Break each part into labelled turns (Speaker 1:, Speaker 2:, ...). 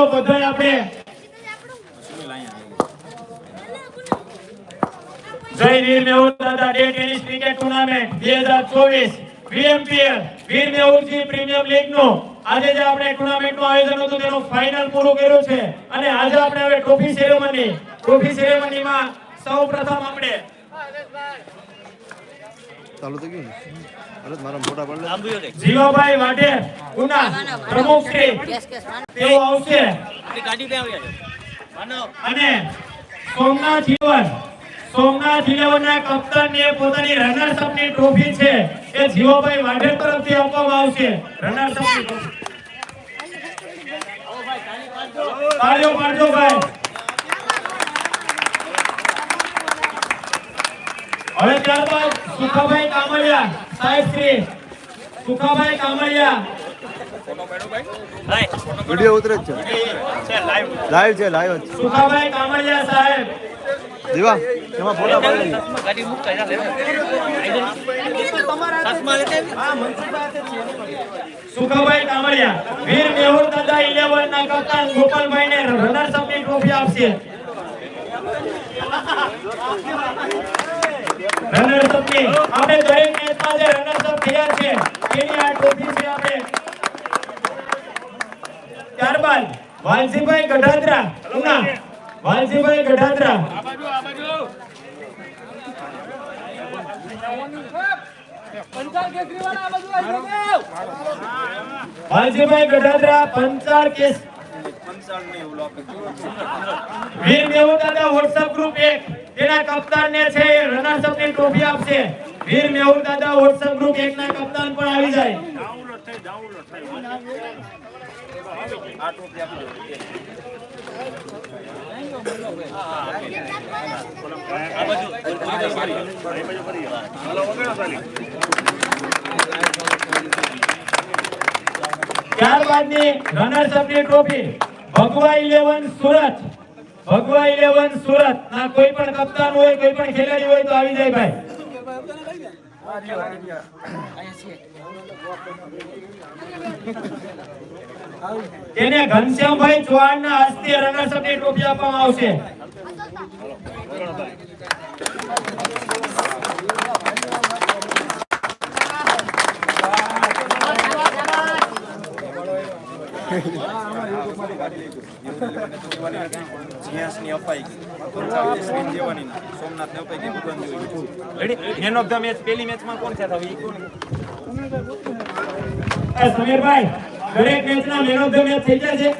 Speaker 1: હાલો બધા આપણે. જય વીર મેહુલ દાદા ડે ટેનિસ ક્રિકેટ ટુર્નામેન્ટ બે હજાર ચોવીસ. વીએમપીએલ, વીર મેહુલજી પ્રીમિયમ લીગનું આજે જે આપણે ટુર્નામેન્ટનું આયોજન હતું તેનું ફાઇનલ પૂરું કર્યું છે. અને આજે આપણે હવે ટ્રોફી સેરેમની ટ્રોફી સેરેમની માં સૌ પ્રથમ આપણે
Speaker 2: ચાલુ થઈ ગયું ને? અરે મારા મોટા પડે
Speaker 1: જીવાભાઈ વાઢેર ગુના પ્રમુખ શ્રી તેઓ આવશે. અને સોમનાથ જીવન સોમનાથ ઇલેવન ના કપ્તાન ને પોતાની રનર્સ અપની ટ્રોફી છે. એ જીવાભાઈ વાઢેર તરફથી આપવામાં આવશે. રનર્સ અપની ટ્રોફી તાળીઓ પાડજો. ભાઈ. હવે ત્યારબાદ સુખાભાઈ કામળિયા સાહેબ શ્રી સુખાભાઈ કામળિયા
Speaker 2: વીડિયો ઉતરે છે. લાઈવ છે લાઈવ જ
Speaker 1: સુખાભાઈ કામળિયા સાહેબ.
Speaker 2: દીવા એમાં ફોટા પાડી
Speaker 1: સુખાભાઈ કામળિયા વીર મેહુલ દાદા 11 ના કપ્તાન ગોપાલભાઈ ને રનર્સ અપની ટ્રોફી આપશે. રનર્સ અપની આપણે દરેક મેચમાં જે રનર્સ અપ થયા છે તેની આ ટ્રોફી છે આપણે? ત્યારબાદ વાલજીભાઈ ગઢાદરા. ઉના વાલજીભાઈ ગઢાદરા. વાલજીભાઈ ગઢાદ્રા પંચાળ કેસ. વીર મેહુલ દાદા વોટ્સએપ ગ્રુપ એક. તેના કપ્તાનને છે, રનર્સ અપ ટ્રોફી આપશે. વીર મેહુલ દાદા વોટ્સએપ ગ્રુપ એકના કપ્તાન પણ આવી જાય. ત્યારબાદની રનર્સ અપની ટ્રોફી ભગવા 11 સુરત. ભગવા 11 સુરત. ના, કોઈ પણ કપ્તાન હોય, કોઈ પણ ખેલાડી હોય તો આવી જાય ભાઈ. તેને ઘનશ્યામભાઈ ચૌહાણ ના હસ્તે રનર્સની ટ્રોફી આપવામાં આવશે.
Speaker 3: અપાઈ જેવાની સોમનાથ ને અપાઈ ભગવાન જોઈ મેન ઓફ ધ મેચ પહેલી મેચમાં કોણ છે? હવે કોણ?
Speaker 1: એ સમીરભાઈ દરેક મેચના મેન ઓફ ધ મેચ થઈ ગયા છે.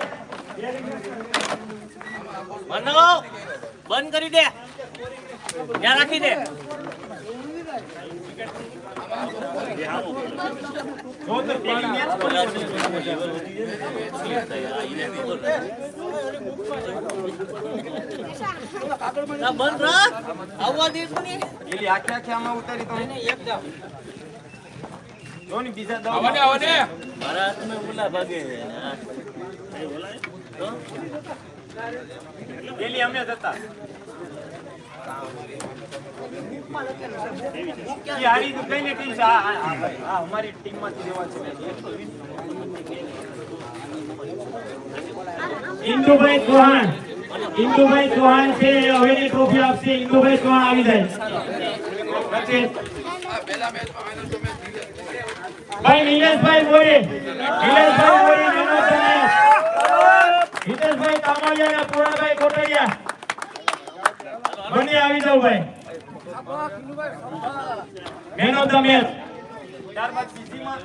Speaker 4: બંધ કરી. દે. ત્યાં રાખી દે
Speaker 1: જો તો પેલી મેચ
Speaker 4: ના, બંધ રાખ આવવા દે તો.
Speaker 3: પેલી આખે આખે આમાં ઉતારી તો એક જાવ જો ને બીજા દવા
Speaker 4: મારા હાથમાં ઓલા ભાગે ને આ.
Speaker 3: પેલી અમે જ હતા ઈ હારી તો કઈ ને છે. આ- અમારી ટીમમાંથી લેવા છે.
Speaker 1: ઇન્દુભાઈ ચૌહાણ. ઇન્દુભાઈ ચૌહાણ છે હવેની ટ્રોફી આપશે. ઇન્દુભાઈ ચૌહાણ આવી જાય. ભાઈ નીલેશભાઈ મોરે નીલેશભાઈ મોરે મેનો તમે હિતેશભાઈ કામળિયા અને પૂર્ણાભાઈ કોટડિયા. બંને આવી જાવ ભાઈ મેન ઓફ ધ મેચ
Speaker 3: ત્યારબાદ બીજીમાં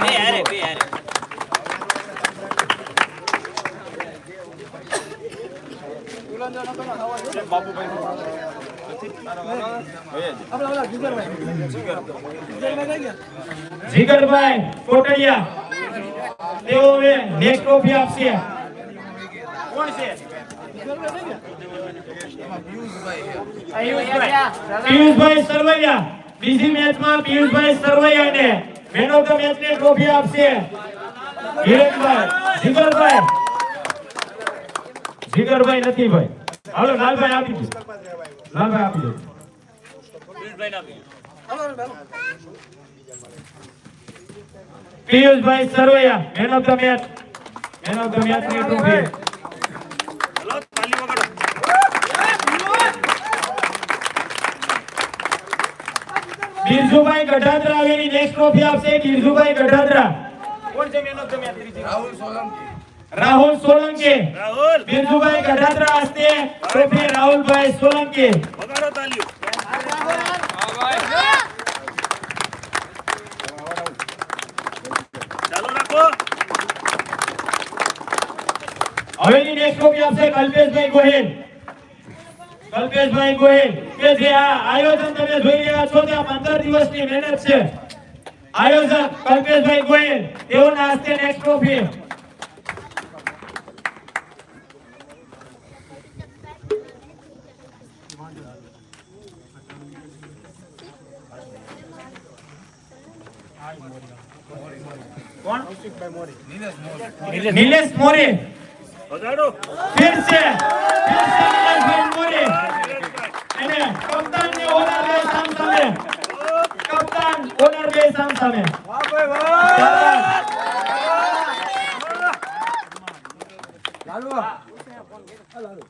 Speaker 4: બે હારે.
Speaker 1: જીગરભાઈ કોટડિયા તેઓ હવે નેક્સ્ટ ટ્રોફી આપશે.
Speaker 3: કોણ છે?
Speaker 1: પિયુષભાઈ. સરવૈયા. બીજી મેચમાં પિયુષભાઈ સરવૈયાને મેન ઓફ ધ મેચની ટ્રોફી આપશે. હિરેનભાઈ જીગરભાઈ. જીગરભાઈ નથી ભાઈ. હાલો લાલભાઈ આપી દો. લાલભાઈ આપી દો.
Speaker 4: પિયુષભાઈને આપી.
Speaker 1: Piyushbhai Sarvaiya man of the match man of the મેચની ટ્રોફી બિરજુભાઈ ગઢાદ્રા આવીને નેક્સ્ટ ટ્રોફી આપશે બિરજુભાઈ ગઢાદ્રા
Speaker 3: કોણ છે મેન ઓફ ધ મેચ ત્રીજી?
Speaker 1: રાહુલ સોલંકી.
Speaker 3: રાહુલ
Speaker 1: બિરજુભાઈ ગઢાદ્રા હસ્તે ટ્રોફી રાહુલભાઈ સોલંકી.
Speaker 3: વગાડો તાલીઓ ચાલુ રાખો
Speaker 1: હવેની નેક્સ્ટ ટ્રોફી આપશે કલ્પેશભાઈ ગોહિલ કલ્પેશભાઈ ગોહિલ કે જે આ આયોજન તમે જોઈ રહ્યા છો તે આ 15 દિવસની મહેનત છે આયોજક કલ્પેશભાઈ ગોહિલ તેઓના હસ્તે નેક્સ્ટ ટ્રોફી
Speaker 3: કોણ?
Speaker 1: નિલેશ મોરે.
Speaker 3: વગાડો
Speaker 1: ફિર છે. ફિર છે નિલેશભાઈ મોરે. અને કપ્તાન ને ઓનર બે સામ સામે. કપ્તાન ઓનર બે સામ સામે.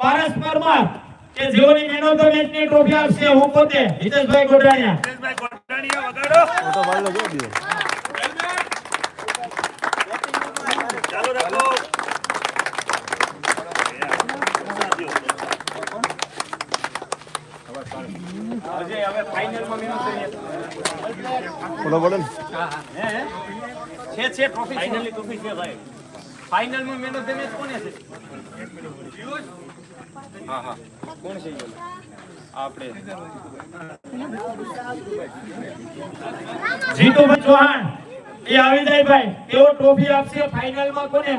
Speaker 1: પારસ પરમાર કે જેઓની મેન ઓફ ધ મેચની ટ્રોફી આપશે હું પોતે હિતેશભાઈ ગોડાણીયા
Speaker 3: હિતેશભાઈ કોટાણીયા વગાડો.
Speaker 2: તો ભાઈ લો જો બીજો
Speaker 3: ચાલુ રાખો અજય હવે ફાઇનલમાં મહેનત કરીએ
Speaker 2: ફોટો પાડો ને.
Speaker 3: હે હે? છે છે ટ્રોફી ફાઇનલી ટ્રોફી છે ભાઈ. ફાઇનલમાં મેન ઓફ ધ મેચ કોને છે? હા હા. કોણ છે? આપણે.
Speaker 1: જીતુભાઈ ચૌહાણ એ આવી જાય ભાઈ. તેઓ ટ્રોફી આપશે ફાઇનલમાં કોને?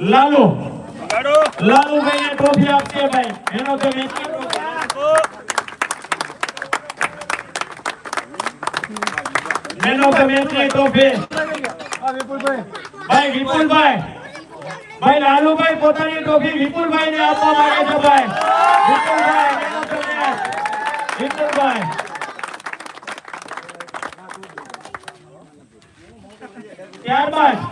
Speaker 1: લાલુ. લાલુભાઈ ટ્રોફી આપશે ભાઈ. એનો તો
Speaker 3: વેચી
Speaker 1: મેનો ઓફ ધ ટ્રોફી ભાઈ, વિપુલભાઈ. ભાઈ લાલુભાઈ પોતાની ટ્રોફી વિપુલભાઈ ને આપવા માંગે છે ભાઈ. વિપુલભાઈ વિપુલભાઈ. of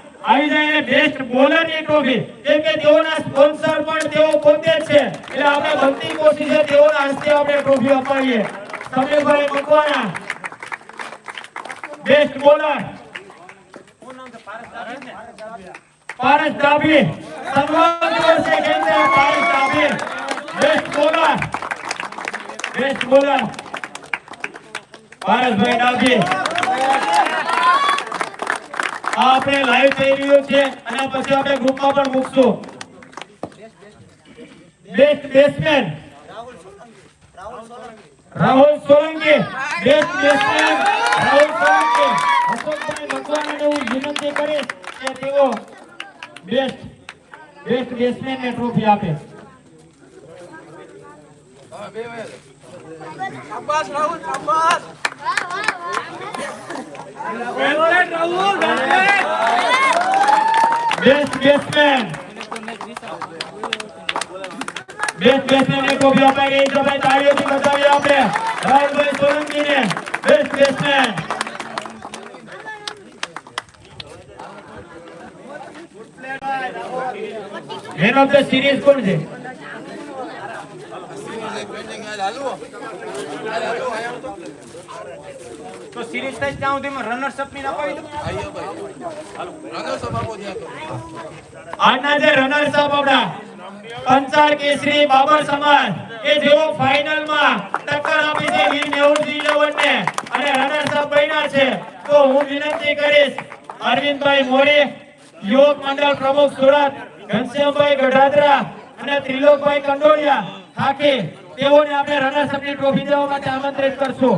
Speaker 1: આવી જાય બેસ્ટ બોલરની ટ્રોફી કેમ કે તેઓના સ્પોન્સર પણ તેઓ પોતે જ છે. એટલે આપણે બનતી કોશિશ છે તેઓના હસ્તે આપણે ટ્રોફી અપાવીએ. સમીરભાઈ મકવાણા બેસ્ટ બોલર પારસ ડાભી સન્માન દિવસે કેમ કે Paras Dabhi best bowler best bowler Parasbhai Dabhi આ આપણે લાઈવ થઈ રહ્યું છે અને પછી આપણે ગ્રુપમાં પણ મૂકશું. Best batsman Rahul Solanki. Best batsman Rahul Solanki. Ashokbhai મકવાણાને હું વિનંતી કરીશ કે તેઓ બેસ્ટ બેસ્ટ બેટ્સમેનને ટ્રોફી આપે. બેસ્ટ બેટ્સમેન બેસ્ટ બેટ્સમેન ને ટ્રોફી અપાઈ રહી છે ભાઈ તાળીઓથી બતાવીએ આપણે રાહુલભાઈ સોલંકી ને best batsman man of the series કોણ છે
Speaker 3: તો સિરીઝ થાય ત્યાં સુધી રનર્સ અપની અપાવી દો
Speaker 1: આજના જે રનર્સ અપ આપણા પંચાળ કેસરી બાબર સમાજ કે જેઓ ફાઇનલમાં ટક્કર આપી છે વીર મેહુલજી ઇલેવન ને અને રનર્સ અપ બન્યા છે તો હું વિનંતી કરીશ અરવિંદભાઈ મોરી યુવક મંડળ પ્રમુખ સુરત ઘનશ્યામભાઈ ગઢાદરા અને ત્રિલોકભાઈ કંડોળિયા થાકી તેઓને આપણે રનર્સ અપની ટ્રોફી દેવા માટે આમંત્રિત કરશું.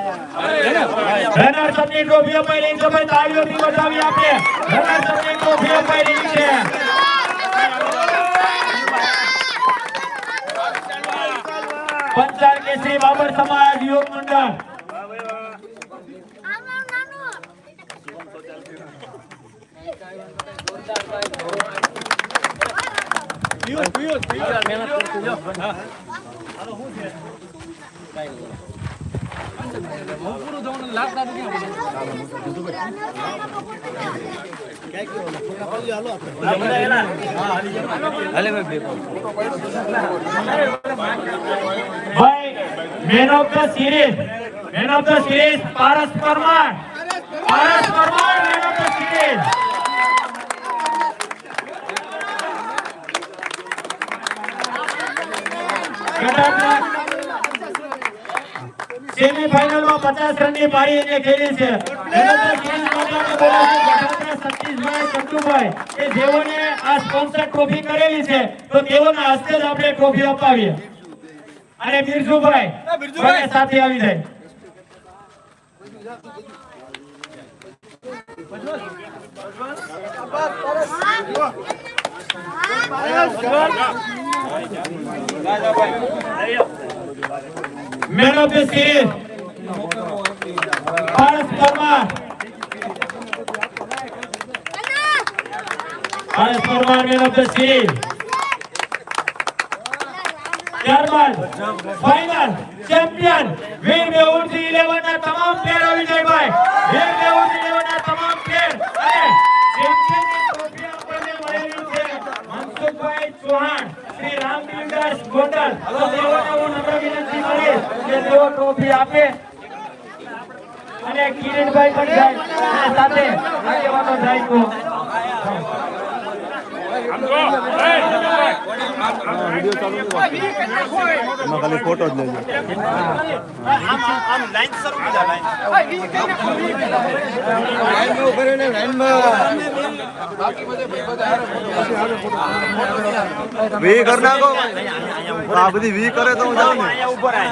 Speaker 1: તાળીઓથી વધાવી આપીએ રનર્સ અપની ટ્રોફી અપાઈ છે પંચાલ કેસરી બાબર સમાજ યુવક મંડળ man of the series man of the series Paras Parmar. Paras Parmar man of the series સેમીફાઇનલમાં પચાસ રનની પારી એને ખેલી છે. સતીશભાઈ ચંદુભાઈ. કે જેઓને આ સ્પોન્સર ટ્રોફી કરેલી છે તો તેઓના હસ્તે જ આપણે ટ્રોફી અપાવીએ. અને બિરજુભાઈ સાથે આવી જાય. Man of the series Paras Parmar Paras Parmar man of the series ત્યારબાદ ફાઇનલ ચેમ્પિયન વીર મેહુલજી 11 ના તમામ પ્લેયર વિજયભાઈ. જાય ભાઈ વીર મેહુલજી 11 ના તમામ પ્લેયર અને ચેમ્પિયનની ટ્રોફી આપણને મળેલી છે. મનસુખભાઈ ચૌહાણ. શ્રી રામ બિલ્ડર્સ ગોંડલ. હવે તેઓને હું નમ્ર વિનંતી કરીશ કે તેઓ ટ્રોફી આપે. અને કિરીટભાઈ પણ જાય. સાથે આગેવાનો જાય
Speaker 2: ખાલી ફોટો જ લેજો વી કર નાખો આ બધી વી કરે તો હું જાઉં ને
Speaker 3: ઉપર ઊભો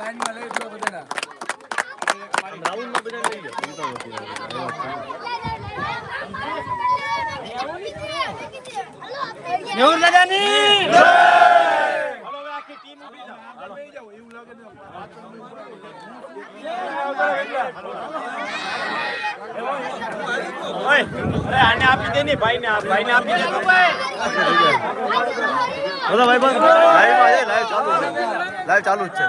Speaker 3: રાય
Speaker 5: મેહુલ દાદાની
Speaker 3: ઓય અરે આપી દે ને ભાઈને આ આપી દે. ભાઈ
Speaker 2: બધા. ભાઈ બંધ. લાઈવ લાઈવ ચાલુ છે. લાઈવ ચાલુ જ છે.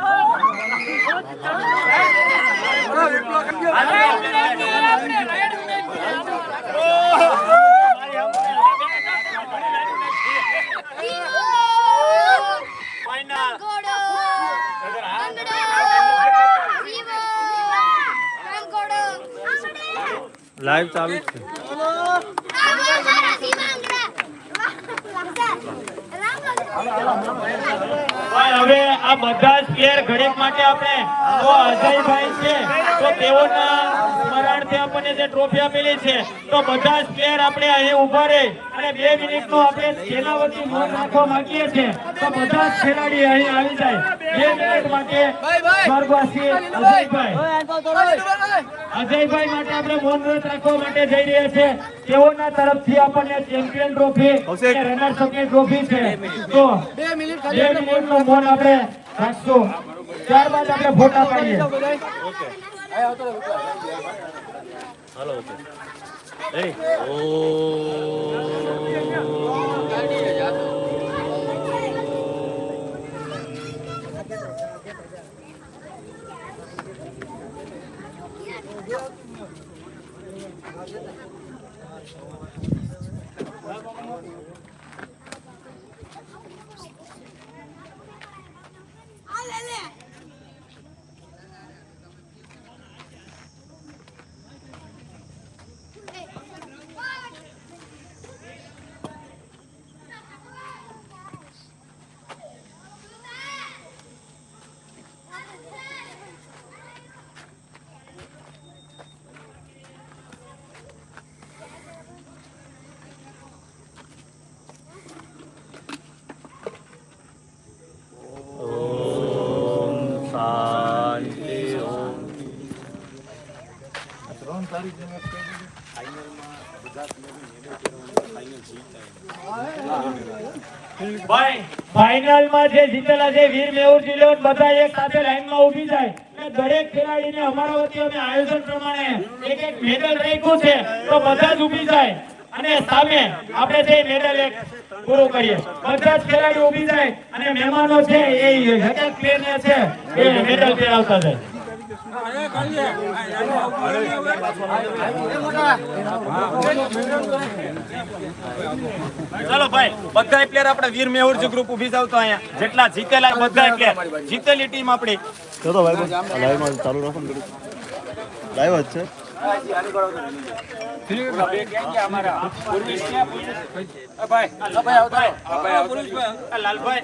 Speaker 2: લાઈવ ચાલુ જ છે.
Speaker 1: પણ હવે આ બધા જ પ્લેયર ઘડીક માટે આપણે તો અજયભાઈ છે, તો તેઓના સ્મરણાર્થે આપણને જે ટ્રોફી આપેલી છે, તો બધા જ આપણે અહીં ઊભા રહે. બે મિનિટનો આપણે તેના વતી મૌન રાખવા માંગીએ છીએ. તો બધા જ ખેલાડી અહીં આવી જાય. બે મિનિટ માટે સ્વર્ગવાસી અજયભાઈ. અજયભાઈ માટે આપણે મૌન વ્રત રાખવા માટે જઈ રહ્યા છે. તેઓના તરફથી આપણને ચેમ્પિયન ટ્રોફી રનર્સ અપની ટ્રોફી છે. તો બે મિનિટનું મૌન આપણે રાખશું. ત્યારબાદ આપણે ફોટા પાડીએ. 哎哦。ભાઈ, ફાઇનલમાં જે જીતેલા છે, વીર મેહુર જિલ્લો બધા એક સાથે લાઈનમાં ઊભી જાય. દરેક ખેલાડીને અમારા વતી અમે આયોજન પ્રમાણે એક એક મેડલ રાખ્યું છે, તો બધા જ ઊભી જાય. અને સામે આપણે જે મેડલ એક પૂરું કરીએ. બધા જ ખેલાડી ઊભી જાય, અને મહેમાનો છે એ એક છે, એ મેડલ પહેરાવતા જાય.
Speaker 3: ચાલો ભાઈ બધા પ્લેયર આપણે વીર મેહુરજી ગ્રુપ ઊભી જાવ તો અહીંયા. જેટલા જીતેલા બધા પ્લેયર જીતેલી ટીમ આપણી.
Speaker 2: ચલો ભાઈ લાઈવમાં ચાલુ રાખો લાઈવ જ છે.
Speaker 3: આ લાલભાઈ.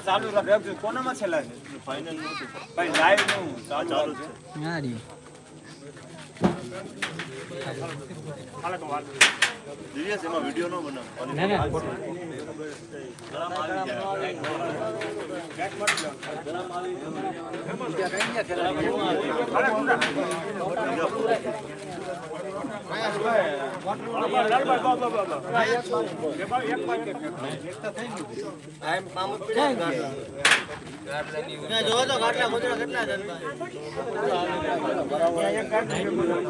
Speaker 3: ચાલુ રાખે કોનામાં છેલ્લા છે ફાઇનલ ભાઈ લાઈવનું ચાલુ છે
Speaker 2: દિવ્યેશ એમાં વીડિયો ન બનાવ.
Speaker 5: જોવો તો ગાટલા ગોતરા કેટલા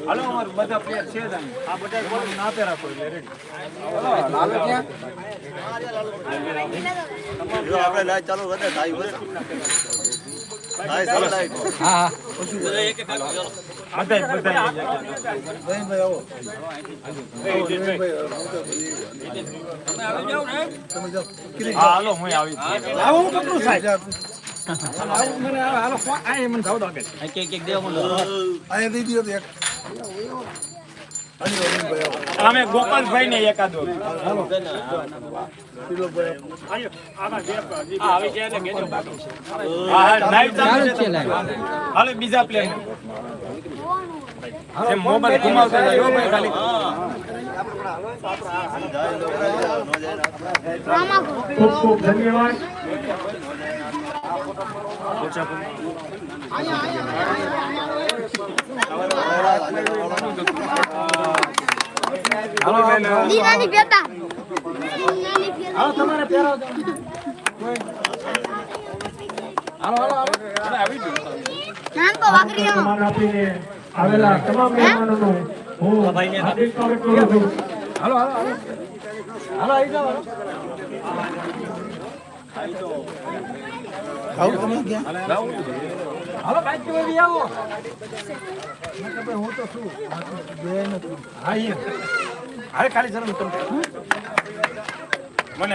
Speaker 3: હાલો અમારું બધા પ્લેયર છે જ આ બધા બોલ ના પહેરા કોઈ રેડી
Speaker 2: જો આપણે લાઈવ ચાલુ
Speaker 3: વધે થાય હાલો હું આવી
Speaker 4: માંડો
Speaker 3: અમે ગોપાલભાઈ ને એકાદો. હાલો. બીજા પ્લેન જે મોબાઈલ ભાઈ ખાલી.
Speaker 1: ખૂબ ખૂબ ધન્યવાદ
Speaker 6: દીવાની આવો.
Speaker 1: સન્માન આપીને આવેલા તમામ મહેમાનોનું હું હાર્દિક સ્વાગત કરું છું
Speaker 6: આવું તમે
Speaker 4: હાલે ખાલી જરા તમે મને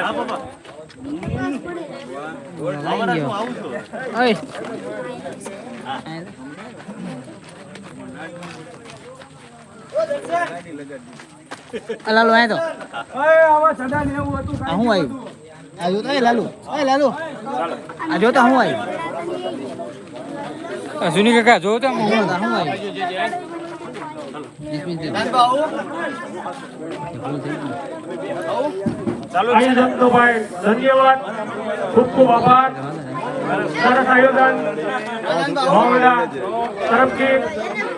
Speaker 7: લાલુ આય તો. આ હું આવ્યું આ જોતો એ લાલુ. એ લાલુ. આ જોતા હું આવ્યું સુની કાકા
Speaker 8: આયોજકનો ભાઈ ધન્યવાદ. ખૂબ ખૂબ આભાર. સરસ આયોજન. તરફથી.